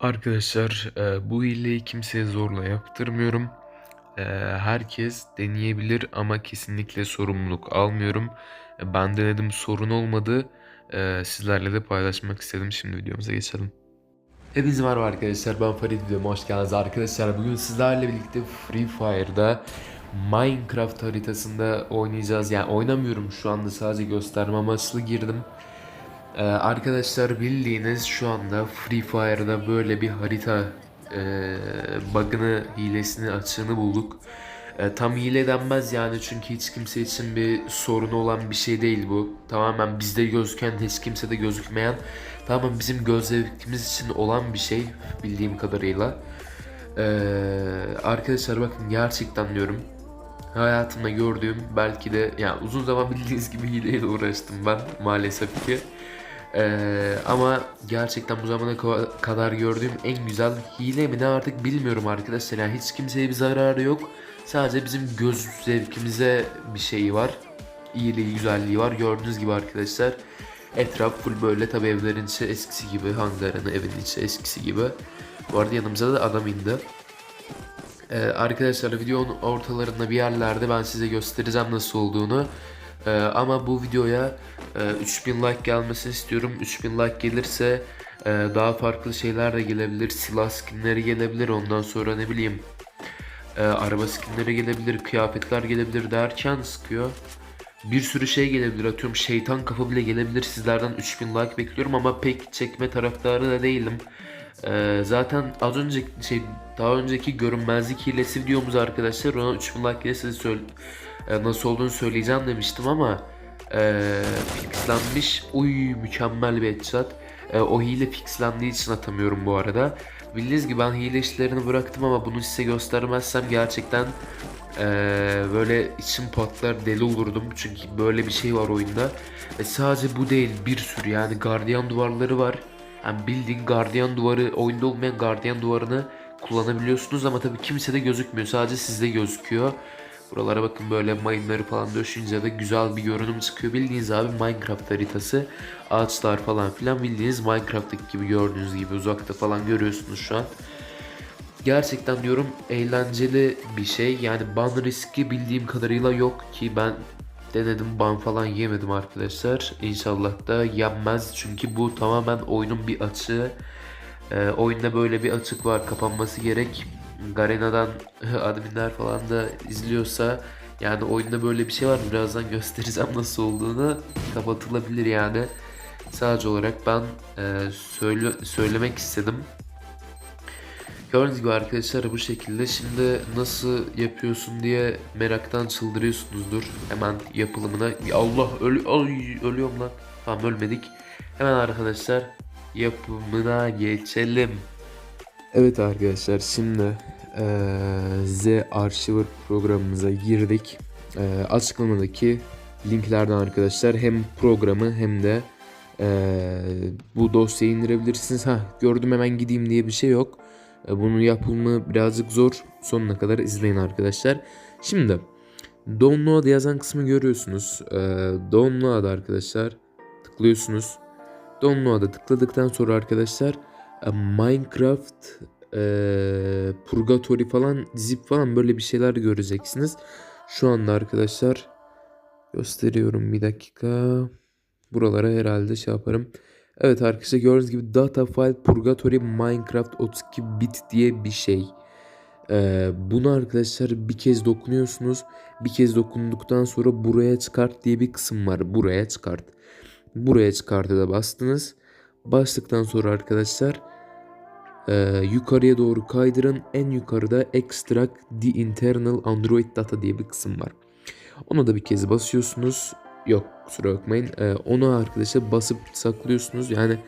Arkadaşlar e, bu hileyi kimseye zorla yaptırmıyorum. E, herkes deneyebilir ama kesinlikle sorumluluk almıyorum. E, ben denedim sorun olmadı. Sizlerle de paylaşmak istedim. Şimdi videomuza geçelim. Hepinize merhaba arkadaşlar ben Farid videoma hoş geldiniz arkadaşlar bugün sizlerle birlikte Free Fire'da Minecraft haritasında oynayacağız yani oynamıyorum şu anda sadece gösterme amaçlı girdim Ee, arkadaşlar bildiğiniz şu anda Free Fire'da böyle bir harita e, bug'ını, hilesini, açığını bulduk. E, tam hile denmez yani çünkü hiç kimse için bir sorun olan bir şey değil bu. Tamamen bizde gözüken, hiç kimsede gözükmeyen, tamamen bizim göz zevkimiz için olan bir şey bildiğim kadarıyla. E, arkadaşlar bakın gerçekten diyorum hayatımda gördüğüm belki de yani uzun zaman bildiğiniz gibi hileyle uğraştım ben maalesef ki. Ee, ama gerçekten bu zamana ka- kadar gördüğüm en güzel hile mi ne artık bilmiyorum arkadaşlar. Yani hiç kimseye bir zararı yok. Sadece bizim göz zevkimize bir şeyi var. İyiliği, güzelliği var. Gördüğünüz gibi arkadaşlar. Etraf full böyle tabi evlerin içi eskisi gibi. Hangarın evin içi eskisi gibi. Bu arada yanımıza da adam indi. Ee, arkadaşlar videonun ortalarında bir yerlerde ben size göstereceğim nasıl olduğunu. Ee, ama bu videoya e, 3000 like gelmesini istiyorum. 3000 like gelirse e, daha farklı şeyler de gelebilir. Silah skinleri gelebilir. Ondan sonra ne bileyim e, araba skinleri gelebilir. Kıyafetler gelebilir derken sıkıyor. Bir sürü şey gelebilir. Atıyorum şeytan kafa bile gelebilir. Sizlerden 3000 like bekliyorum ama pek çekme taraftarı da değilim. Ee, zaten az önce şey daha önceki görünmezlik hilesi videomuz arkadaşlar ona 3000 like gelirse söyle, e, nasıl olduğunu söyleyeceğim demiştim ama e, fixlenmiş. Uy mükemmel bir headshot. E, o hile fixlendiği için atamıyorum bu arada. Bildiğiniz gibi ben hile işlerini bıraktım ama bunu size göstermezsem gerçekten e, böyle içim patlar deli olurdum. Çünkü böyle bir şey var oyunda. E, sadece bu değil bir sürü yani gardiyan duvarları var. Yani bildiğin gardiyan duvarı oyunda olmayan gardiyan duvarını kullanabiliyorsunuz ama tabii kimse de gözükmüyor. Sadece sizde gözüküyor. Buralara bakın böyle mayınları falan döşünce de güzel bir görünüm çıkıyor. Bildiğiniz abi Minecraft haritası. Ağaçlar falan filan bildiğiniz Minecraft'taki gibi gördüğünüz gibi uzakta falan görüyorsunuz şu an. Gerçekten diyorum eğlenceli bir şey. Yani ban riski bildiğim kadarıyla yok ki ben denedim ban falan yemedim arkadaşlar. İnşallah da yenmez çünkü bu tamamen oyunun bir açığı. Ee, oyunda böyle bir açık var kapanması gerek. Garena'dan adminler falan da izliyorsa yani oyunda böyle bir şey var. Birazdan göstereceğim nasıl olduğunu. Kapatılabilir yani. Sadece olarak ben e, söyle, söylemek istedim. Gördüğünüz gibi arkadaşlar bu şekilde şimdi nasıl yapıyorsun diye meraktan çıldırıyorsunuzdur. Hemen yapılımına Ya Allah ölü ay, ölüyorum lan. Tamam ölmedik. Hemen arkadaşlar yapımına geçelim. Evet arkadaşlar şimdi eee, Z Archiver programımıza girdik. Eee, açıklamadaki linklerden arkadaşlar hem programı hem de eee, bu dosyayı indirebilirsiniz. Ha gördüm hemen gideyim diye bir şey yok. E, Bunun yapımı birazcık zor. Sonuna kadar izleyin arkadaşlar. Şimdi download yazan kısmı görüyorsunuz. E, download arkadaşlar tıklıyorsunuz. Download'a tıkladıktan sonra arkadaşlar e, Minecraft e, Purgatory falan zip falan böyle bir şeyler göreceksiniz. Şu anda arkadaşlar gösteriyorum bir dakika. Buralara herhalde şey yaparım. Evet arkadaşlar gördüğünüz gibi data file purgatory minecraft 32 bit diye bir şey. Ee, bunu arkadaşlar bir kez dokunuyorsunuz. Bir kez dokunduktan sonra buraya çıkart diye bir kısım var. Buraya çıkart. Buraya çıkartı da bastınız. Bastıktan sonra arkadaşlar e, yukarıya doğru kaydırın. En yukarıda extract the internal android data diye bir kısım var. Ona da bir kez basıyorsunuz. Yok kusura bakmayın. Ee, onu arkadaşlar basıp saklıyorsunuz. Yani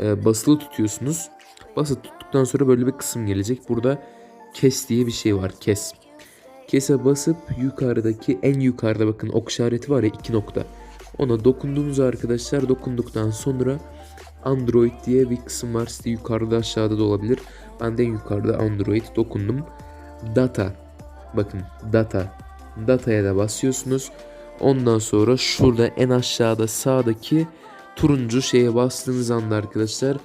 e, basılı tutuyorsunuz. Basılı tuttuktan sonra böyle bir kısım gelecek. Burada kes diye bir şey var. Kes. Kese basıp yukarıdaki en yukarıda bakın ok işareti var ya iki nokta. Ona dokunduğunuz arkadaşlar dokunduktan sonra Android diye bir kısım var. Size yukarıda aşağıda da olabilir. Ben de en yukarıda Android dokundum. Data. Bakın data. Data'ya da basıyorsunuz. Ondan sonra şurada en aşağıda sağdaki turuncu şeye bastığınız anda arkadaşlar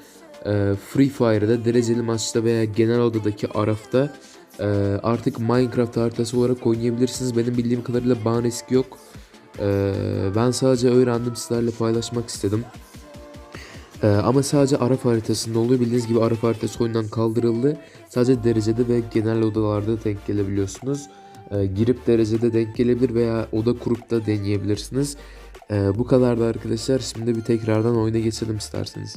e, Free Fire'da dereceli maçta veya genel odadaki arafta e, artık Minecraft haritası olarak oynayabilirsiniz. Benim bildiğim kadarıyla ban riski yok. E, ben sadece öğrendim sizlerle paylaşmak istedim. E, ama sadece araf haritasında oluyor. Bildiğiniz gibi araf haritası oyundan kaldırıldı. Sadece derecede ve genel odalarda denk gelebiliyorsunuz. E, girip derecede denk gelebilir veya oda kurup da deneyebilirsiniz. E, bu kadardı arkadaşlar. Şimdi bir tekrardan oyuna geçelim isterseniz.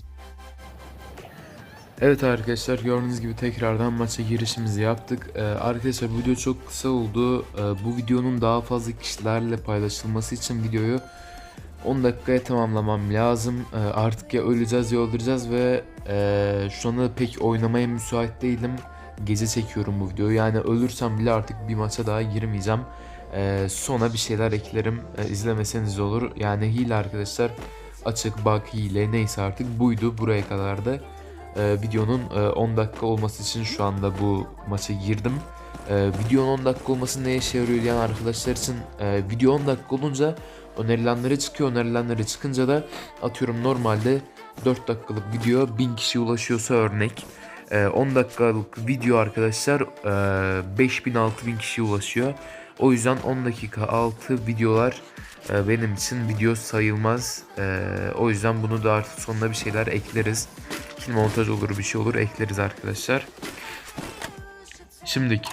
Evet arkadaşlar gördüğünüz gibi tekrardan maça girişimizi yaptık. Ee, arkadaşlar bu video çok kısa oldu. Ee, bu videonun daha fazla kişilerle paylaşılması için videoyu 10 dakikaya tamamlamam lazım. Ee, artık ya öleceğiz ya öldüreceğiz ve e, şu anda pek oynamaya müsait değilim. Gece çekiyorum bu videoyu. Yani ölürsem bile artık bir maça daha girmeyeceğim. Ee, sonra bir şeyler eklerim. Ee, izlemeseniz olur. Yani hile arkadaşlar açık bug hile neyse artık buydu buraya kadar da e, videonun e, 10 dakika olması için şu anda bu maça girdim. E, videonun 10 dakika olması ne işe yarıyor diyen arkadaşlar için e, video 10 dakika olunca önerilenlere çıkıyor. Önerilenlere çıkınca da atıyorum normalde 4 dakikalık video 1000 kişiye ulaşıyorsa örnek. E, 10 dakikalık video arkadaşlar e, 5000-6000 kişiye ulaşıyor. O yüzden 10 dakika altı videolar e, benim için video sayılmaz. E, o yüzden bunu da artık sonuna bir şeyler ekleriz. Kill montaj olur bir şey olur ekleriz arkadaşlar. Şimdiki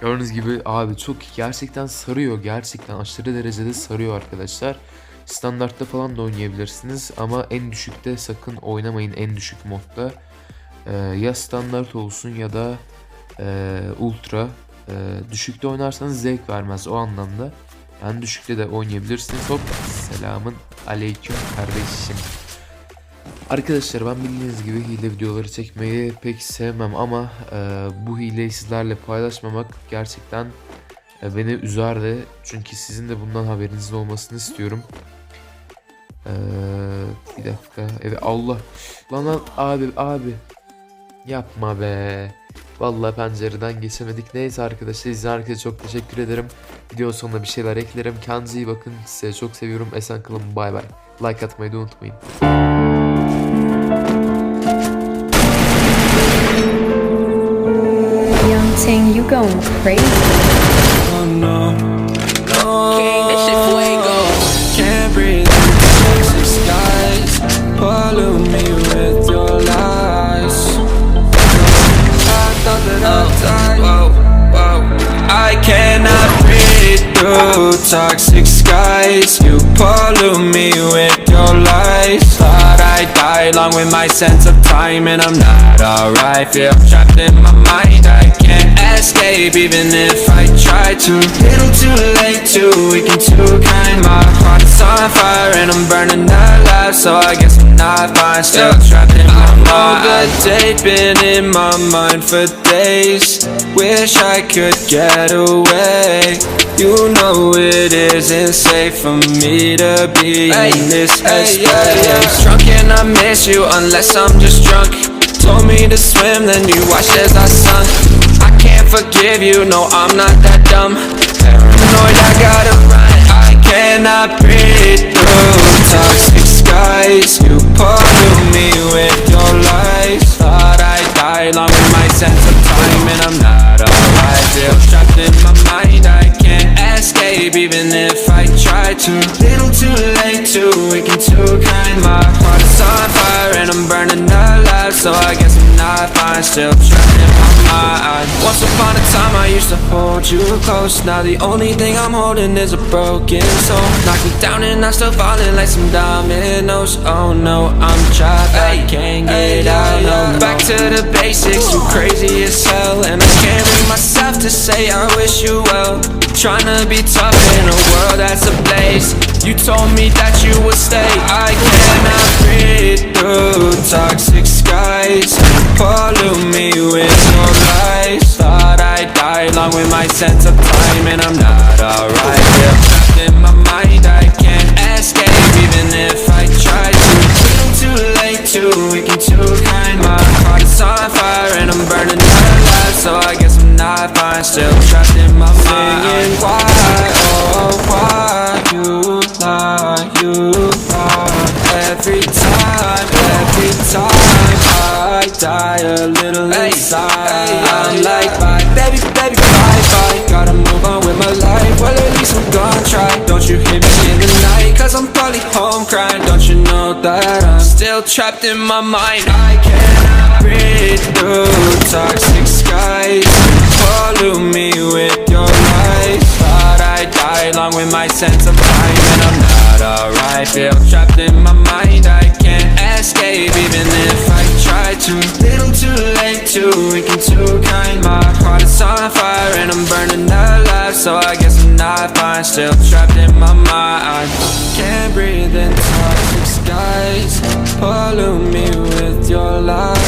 gördüğünüz gibi abi çok gerçekten sarıyor. Gerçekten aşırı derecede sarıyor arkadaşlar. Standartta falan da oynayabilirsiniz ama en düşükte sakın oynamayın en düşük modda. Ee, ya standart olsun ya da e, ultra. Ee, düşükte oynarsanız zevk vermez o anlamda. Yani düşükte de oynayabilirsiniz. Hop selamın aleyküm kardeşim. Arkadaşlar ben bildiğiniz gibi hile videoları çekmeyi pek sevmem ama e, bu hileyi sizlerle paylaşmamak gerçekten e, beni üzerdi. Çünkü sizin de bundan haberinizin olmasını istiyorum. E, bir dakika. Evet Allah. Lan lan abi abi. Yapma be. Vallahi pencereden geçemedik. Neyse arkadaşlar izleyen herkese çok teşekkür ederim. Video sonuna bir şeyler eklerim. Kendinize iyi bakın. Size çok seviyorum. Esen kalın. Bay bay. Like atmayı da unutmayın. Ting, you going crazy. Toxic skies. You pollute me with your lies. Thought I'd die along with my sense of time, and I'm not alright. Feel trapped in my mind. I escape, even if I try to. Little too late, too weak and too kind. My heart is on fire, and I'm burning alive. So I guess I'm not fine. Still trapped in my mind. The date been in my mind for days. Wish I could get away. You know it isn't safe for me to be in this headspace. Drunk and I miss you unless I'm just drunk. Told me to swim, then you watched as I sunk. Forgive you, no, I'm not that dumb. Paranoid, I gotta run. I cannot breathe through toxic skies. You pollute me with your lies. Thought I'd die along with my sense of time, and I'm not alright. Feel trapped in my mind, I can't escape, even if I try to. Little too late, too weak and too kind. My heart is on fire, and I'm burning alive. So I guess I'm not fine, still trapped in my mind. Once upon a time, I used to hold you close. Now the only thing I'm holding is a broken soul. Knock me down, and I'm still falling like some dominoes. Oh no, I'm trapped, I can't get out. No, back to the basics. You crazy as hell, and I can't bring myself to say I wish you well. Trying to be tough in a world that's ablaze. You told me that you would stay. I cannot breathe through toxic skies. Pollute me with your lies. Thought I'd die along with my sense of time, and I'm not alright. Feel still trapped in my mind. Why, oh, why you lie, you lie Every time, every time I die a little inside. I'm like, bye, baby, baby, bye, bye. Gotta move on with my life. Well, at least I'm gonna try. Don't you hit me in the night, cause I'm probably home crying. Don't that I'm still trapped in my mind? I cannot breathe through toxic skies. Pollute me with your lies. Thought I die along with my sense of time, and I'm not alright. Feel trapped in my mind. I can't escape, even if I try to. Little too late, too weak and too kind. My heart is on fire, and I'm burning alive. So I guess I'm not fine. Still trapped in my mind. Can't breathe in toxic skies. Pollute me with your lies.